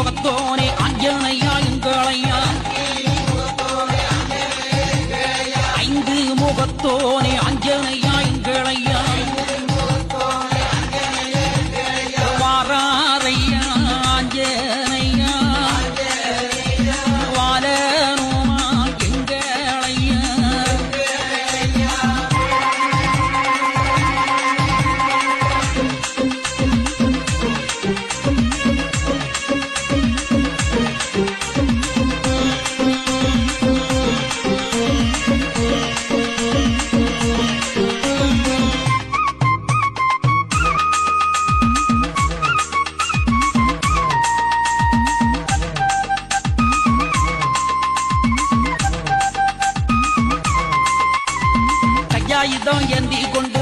முகத்தோனே அஞ்சனையா எங்களையா ஐந்து முகத்தோனே அஞ்சனையா எங்களையா வாராரையா அஞ்சனையா ஆயுதம் ஏந்தி கொண்டு